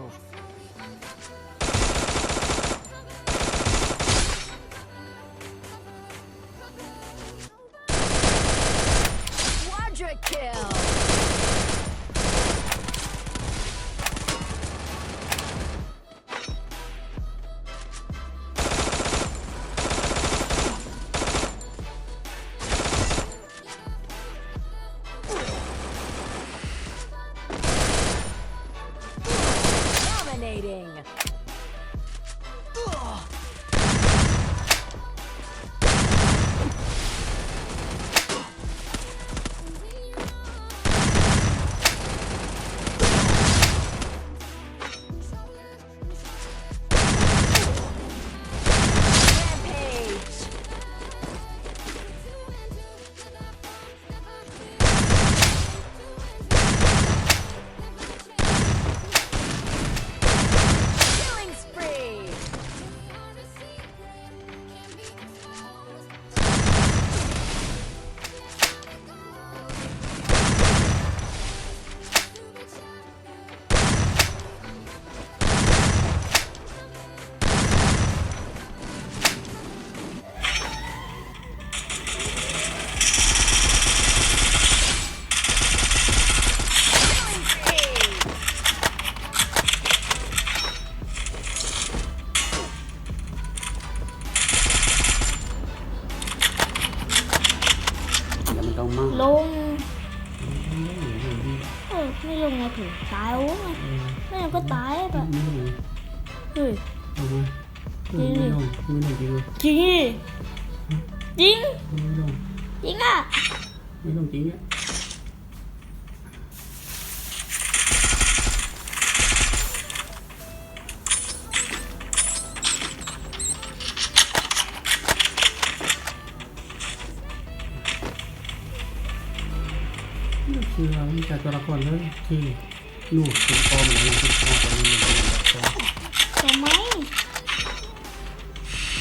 Wow. Quadra kill! มันต้องมากลงเออไม่ลงไงถึงตายโอ้ยไม่งั้นก็ตายแบบไม่ลงเฮ้ยเอามาไม่ลงไม่ลงจริงเลยจริงจริงไม่ลงจริงอะไม่ลงจริงเนี่ คือเราจากตัวละครเลยที่ลูกเป็นปอมอะไรเป็นปอมตัวนี้เป็นแบบปอทำไม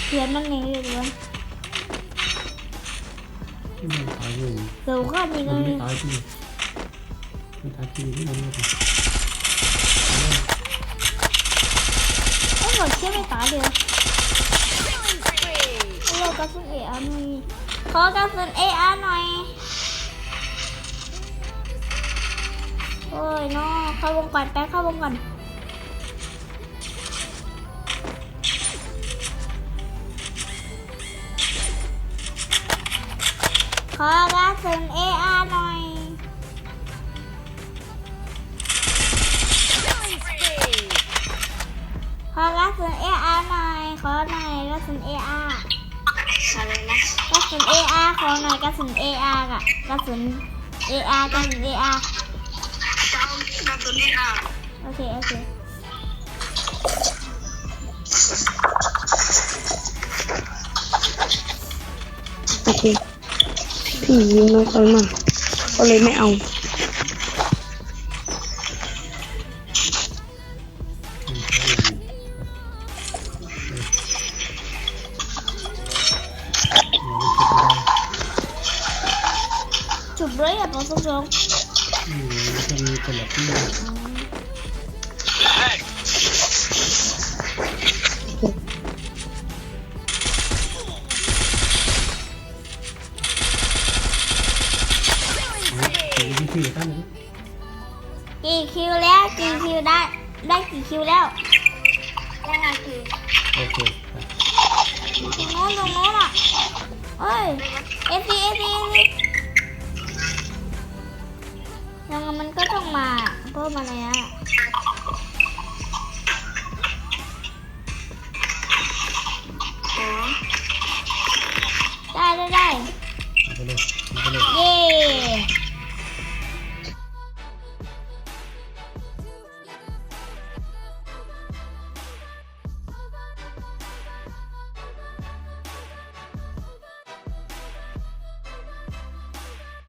เพื่อนมันไงเลยวยที่มันตายอยู่เดี๋ยวก็มีมันเลไม่ยตายที่ไม่ตายที่นี่มันไม่ตายไอ้หมดเชื่อไม่ตายเลย Killing spree. เรากระสุนเออาหน่อยขอกระสุนเออาหน่อย โอ้ยน้อเข้าวงก่อนแป๊บเข้าวงก่อนขอกระสุนเออาหน่อยขอกระสุนเออาหน่อย ขอหน่อยกระสุนเออาอะไรนะกระสุนเออาขอหน่อยกระสุนเออากะกระสุนเออากระสุนเออา เอากระสุนนี่อะโอเค โอเค โอเค พี่ยิงน้องกันมาก็เลยไม่เอาจุบเลย อะปอสงอืมมันจะมีคนแบบที่วิธีตั้งเลยกี่คิวแล้วกี่คิวได้ได้กี่คิวแล้วได้ไงคือโอเคตรงโน้นตรงโน้นอะเอ้ยเอฟซีเอฟซีเอฟซี มันก็ต้องมาเพิ่มมาแล้ว โอ